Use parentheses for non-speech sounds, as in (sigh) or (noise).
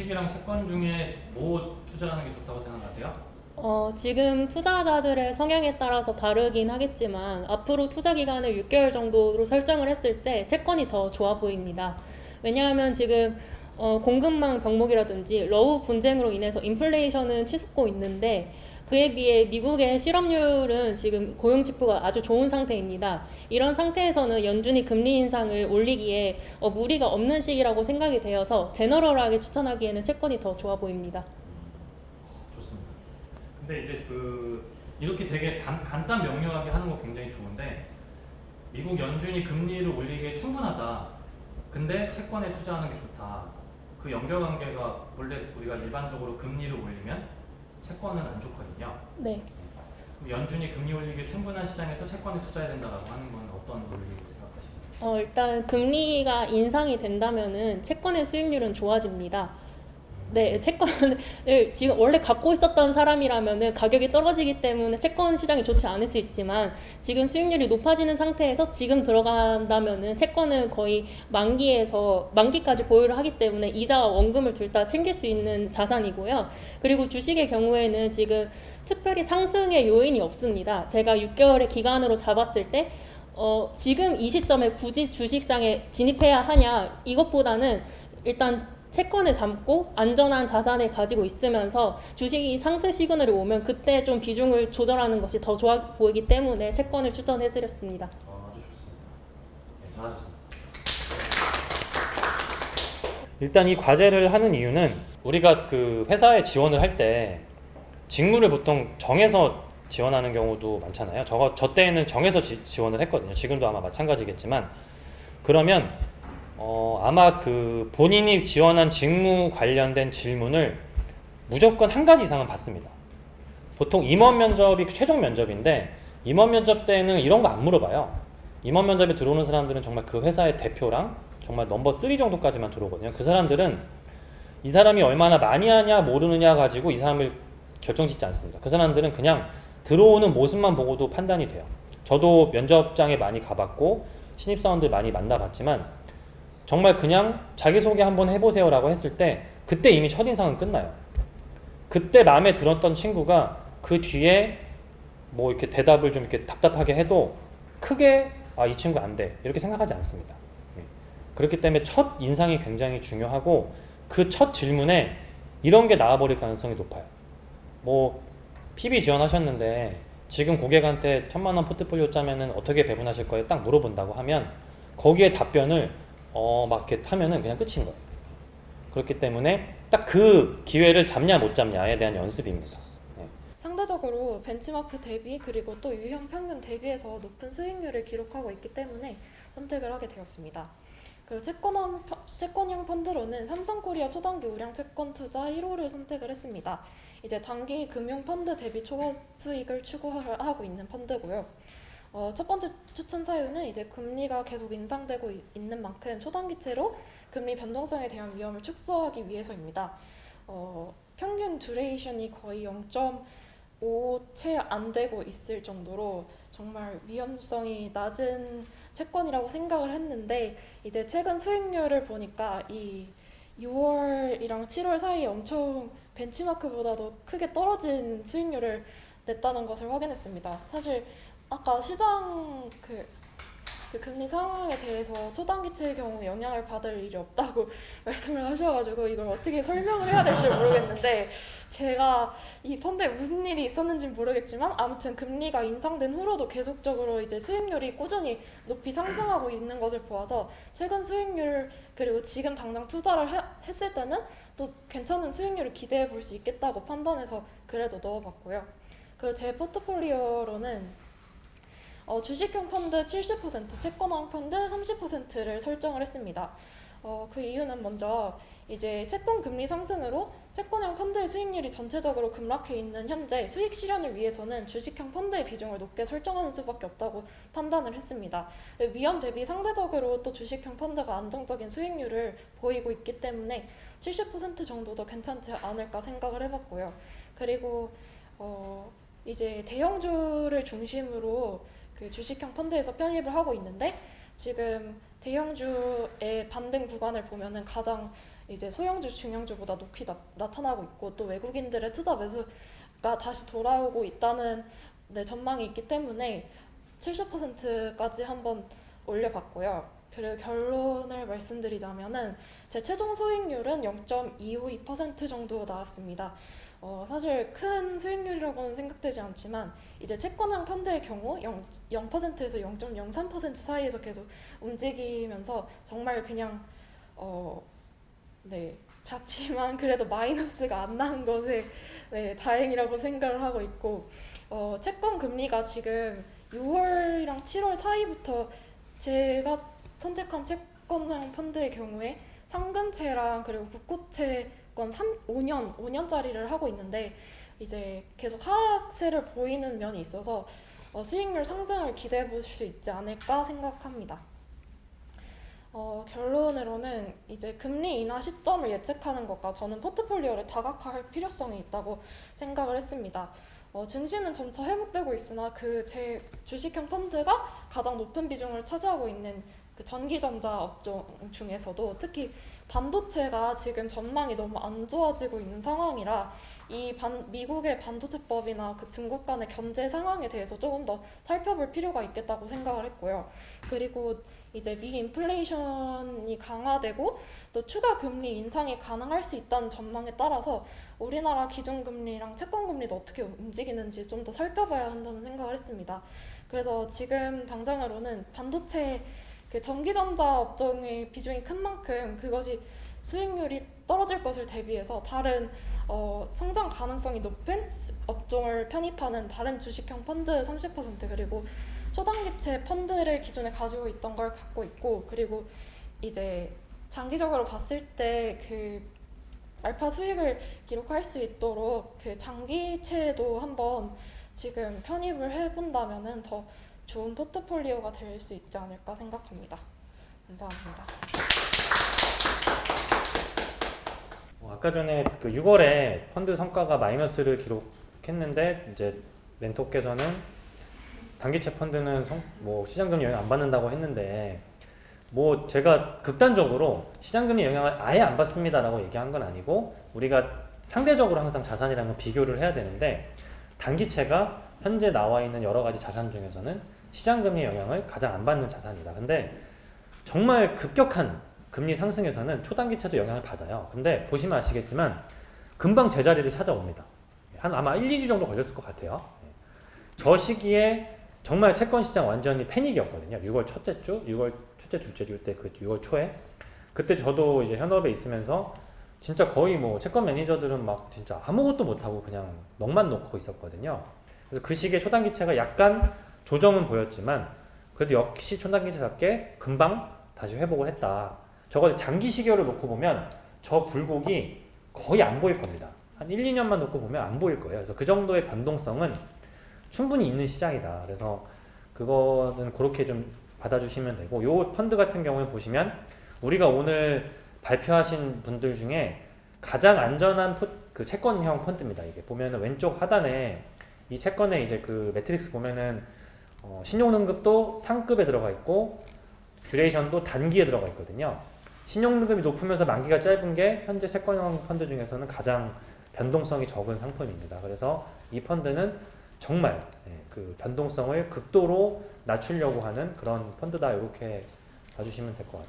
주식이랑 채권 중에 뭐 투자하는 게 좋다고 생각하세요? 어, 지금 투자자들의 성향에 따라서 다르긴 하겠지만 앞으로 투자 기간을 6개월 정도로 설정을 했을 때 채권이 더 좋아 보입니다. 왜냐하면 지금 어, 공급망 병목이라든지 러우 분쟁으로 인해서 인플레이션은 치솟고 있는데 그에 비해 미국의 실업률은 지금 고용 지표가 아주 좋은 상태입니다. 이런 상태에서는 연준이 금리 인상을 올리기에 어, 무리가 없는 시기라고 생각이 되어서 제너럴하게 추천하기에는 채권이 더 좋아 보입니다. 좋습니다. 근데 이제 그 이렇게 되게 단, 간단 명료하게 하는 거 굉장히 좋은데 미국 연준이 금리를 올리기에 충분하다. 근데 채권에 투자하는 게 좋다. 그 연결관계가 원래 우리가 일반적으로 금리를 올리면 채권은 안 좋거든요. 네. 그럼 연준이 금리 올리기에 충분한 시장에서 채권에 투자해야 된다라고 하는 건 어떤 논리로 생각하십니까? 어, 일단 금리가 인상이 된다면은 채권의 수익률은 좋아집니다. 네, 채권을 지금 원래 갖고 있었던 사람이라면은 가격이 떨어지기 때문에 채권 시장이 좋지 않을 수 있지만 지금 수익률이 높아지는 상태에서 지금 들어간다면은 채권은 거의 만기에서 만기까지 보유를 하기 때문에 이자와 원금을 둘 다 챙길 수 있는 자산이고요. 그리고 주식의 경우에는 지금 특별히 상승의 요인이 없습니다. 제가 6개월의 기간으로 잡았을 때 어, 지금 이 시점에 굳이 주식장에 진입해야 하냐 이것보다는 일단 채권을 담고 안전한 자산을 가지고 있으면서 주식이 상승 시그널이 오면 그때 좀 비중을 조절하는 것이 더 좋아 보이기 때문에 채권을 추천해드렸습니다. 어, 아주 좋습니다. 네, 잘하셨습니다. 일단 이 과제를 하는 이유는 우리가 그 회사에 지원을 할 때 직무를 보통 정해서 지원하는 경우도 많잖아요. 저, 저 때에는 정해서 지, 지원을 했거든요. 지금도 아마 마찬가지겠지만 그러면 어, 아마 그 본인이 지원한 직무 관련된 질문을 무조건 한 가지 이상은 받습니다. 보통 임원 면접이 최종 면접인데 임원 면접 때는 이런 거 안 물어봐요. 임원 면접에 들어오는 사람들은 정말 그 회사의 대표랑 정말 넘버 3 정도까지만 들어오거든요. 그 사람들은 이 사람이 얼마나 많이 하냐 모르느냐 가지고 이 사람을 결정짓지 않습니다. 그 사람들은 그냥 들어오는 모습만 보고도 판단이 돼요. 저도 면접장에 많이 가봤고 신입사원들 많이 만나봤지만 정말 그냥 자기소개 한번 해보세요 라고 했을 때 그때 이미 첫인상은 끝나요. 그때 마음에 들었던 친구가 그 뒤에 뭐 이렇게 대답을 좀 이렇게 답답하게 해도 크게 아 이 친구 안 돼 이렇게 생각하지 않습니다. 예. 그렇기 때문에 첫 인상이 굉장히 중요하고 그 첫 질문에 이런 게 나와버릴 가능성이 높아요. 뭐 PB 지원하셨는데 지금 고객한테 천만 원 포트폴리오 짜면은 어떻게 배분하실 거예요? 딱 물어본다고 하면 거기에 답변을 어막 이렇게 하면은 그냥 끝인 거예요. 그렇기 때문에 딱 그 기회를 잡냐 못 잡냐에 대한 연습입니다. 네. 상대적으로 벤치마크 대비 그리고 또 유형 평균 대비해서 높은 수익률을 기록하고 있기 때문에 선택을 하게 되었습니다. 그리고 채권형, 채권형 펀드로는 삼성코리아 초단기 우량 채권 투자 1호를 선택을 했습니다. 이제 단기 금융 펀드 대비 초과 수익을 추구하고 있는 펀드고요. 어, 첫 번째 추천 사유는 이제 금리가 계속 인상되고 이- 있는 만큼 초단기채로 금리 변동성에 대한 위험을 축소하기 위해서입니다. 어, 평균 듀레이션이 거의 0.5채 안 되고 있을 정도로 정말 위험성이 낮은 채권이라고 생각을 했는데 이제 최근 수익률을 보니까 이 6월이랑 7월 사이에 엄청 벤치마크보다도 크게 떨어진 수익률을 냈다는 것을 확인했습니다. 사실 아까 시장 그, 그 금리 상황에 대해서 초단기채의 경우 영향을 받을 일이 없다고 (laughs) 말씀을 하셔가지고 이걸 어떻게 설명을 해야 될지 모르겠는데 제가 이 펀드에 무슨 일이 있었는지 는 모르겠지만 아무튼 금리가 인상된 후로도 계속적으로 이제 수익률이 꾸준히 높이 상승하고 있는 것을 보아서 최근 수익률 그리고 지금 당장 투자를 해- 했을 때는 또 괜찮은 수익률을 기대해 볼 수 있겠다고 판단해서 그래도 넣어봤고요. 그 제 포트폴리오로는 어, 주식형 펀드 70%, 채권형 펀드 30%를 설정을 했습니다. 어, 그 이유는 먼저 이제 채권 금리 상승으로 채권형 펀드의 수익률이 전체적으로 급락해 있는 현재 수익 실현을 위해서는 주식형 펀드의 비중을 높게 설정하는 수밖에 없다고 판단을 했습니다. 위험 대비 상대적으로 또 주식형 펀드가 안정적인 수익률을 보이고 있기 때문에 70% 정도도 괜찮지 않을까 생각을 해봤고요. 그리고 어, 이제 대형주를 중심으로 그 주식형 펀드에서 편입을 하고 있는데 지금 대형주의 반등 구간을 보면은 가장 이제 소형주, 중형주보다 높이 나, 나타나고 있고 또 외국인들의 투자 매수가 다시 돌아오고 있다는 네, 전망이 있기 때문에 70%까지 한번 올려봤고요. 그리고 결론을 말씀드리자면은 제 최종 수익률은 0.252% 정도 나왔습니다. 어, 사실 큰 수익률이라고는 생각되지 않지만 이제 채권형 펀드의 경우 0, 0%에서 0.03% 사이에서 계속 움직이면서 정말 그냥 어, 네 작지만 그래도 마이너스가 안 나는 것에 네, 다행이라고 생각을 하고 있고 어, 채권 금리가 지금 6월이랑 7월 사이부터 제가 선택한 채권형 펀드의 경우에 상금채랑 그리고 국고채 권 3, 5년 5년짜리를 하고 있는데 이제 계속 하락세를 보이는 면이 있어서 어, 수익률 상승을 기대해 볼수 있지 않을까 생각합니다. 어, 결론으로는 이제 금리 인하 시점을 예측하는 것과 저는 포트폴리오를 다각화할 필요성이 있다고 생각을 했습니다. 어, 증시는 점차 회복되고 있으나 그 제 주식형 펀드가 가장 높은 비중을 차지하고 있는 그 전기전자 업종 중에서도 특히 반도체가 지금 전망이 너무 안 좋아지고 있는 상황이라 이 반, 미국의 반도체법이나 그 중국 간의 견제 상황에 대해서 조금 더 살펴볼 필요가 있겠다고 생각을 했고요. 그리고 이제 미 인플레이션이 강화되고 또 추가 금리 인상이 가능할 수 있다는 전망에 따라서 우리나라 기준금리랑 채권금리도 어떻게 움직이는지 좀 더 살펴봐야 한다는 생각을 했습니다. 그래서 지금 당장으로는 반도체 그 전기전자 업종의 비중이 큰 만큼 그것이 수익률이 떨어질 것을 대비해서 다른 어, 성장 가능성이 높은 수- 업종을 편입하는 다른 주식형 펀드 30% 그리고 초단기채 펀드를 기존에 가지고 있던 걸 갖고 있고 그리고 이제 장기적으로 봤을 때그 알파 수익을 기록할 수 있도록 그 장기채도 한번 지금 편입을 해본다면은 더 좋은 포트폴리오가 될 수 있지 않을까 생각합니다. 감사합니다. 어, 아까 전에 그 6월에 펀드 성과가 마이너스를 기록했는데 이제 멘토께서는 단기채 펀드는 성, 뭐 시장금리 영향 안 받는다고 했는데 뭐 제가 극단적으로 시장금리 영향을 아예 안 받습니다라고 얘기한 건 아니고 우리가 상대적으로 항상 자산이랑은 비교를 해야 되는데 단기채가 현재 나와 있는 여러 가지 자산 중에서는 시장금리 영향을 가장 안 받는 자산이다. 근데 정말 급격한 금리 상승에서는 초단기채도 영향을 받아요. 근데 보시면 아시겠지만 금방 제자리를 찾아옵니다. 한 아마 1, 2주 정도 걸렸을 것 같아요. 예. 저 시기에 정말 채권 시장 완전히 패닉이었거든요. 6월 첫째 주, 6월 첫째 둘째 주 때 그 6월 초에 그때 저도 이제 현업에 있으면서 진짜 거의 뭐 채권 매니저들은 막 진짜 아무것도 못 하고 그냥 넋만 놓고 있었거든요. 그래서 그 시기에 초단기채가 약간 조정은 보였지만 그래도 역시 초단기채답게 금방 다시 회복을 했다. 저거 장기 시계를 놓고 보면 저 굴곡이 거의 안 보일 겁니다. 한 1, 2년만 놓고 보면 안 보일 거예요. 그래서 그 정도의 변동성은 충분히 있는 시장이다. 그래서 그거는 그렇게 좀 받아주시면 되고 요 펀드 같은 경우에 보시면 우리가 오늘 발표하신 분들 중에 가장 안전한 포- 그 채권형 펀드입니다. 이게 보면은 왼쪽 하단에 이 채권에 이제 그 매트릭스 보면은 어, 신용등급도 상급에 들어가 있고 듀레이션도 단기에 들어가 있거든요. 신용등급이 높으면서 만기가 짧은 게 현재 채권형 펀드 중에서는 가장 변동성이 적은 상품입니다. 그래서 이 펀드는 정말 예, 그 변동성을 극도로 낮추려고 하는 그런 펀드다 이렇게 봐주시면 될 것 같아요.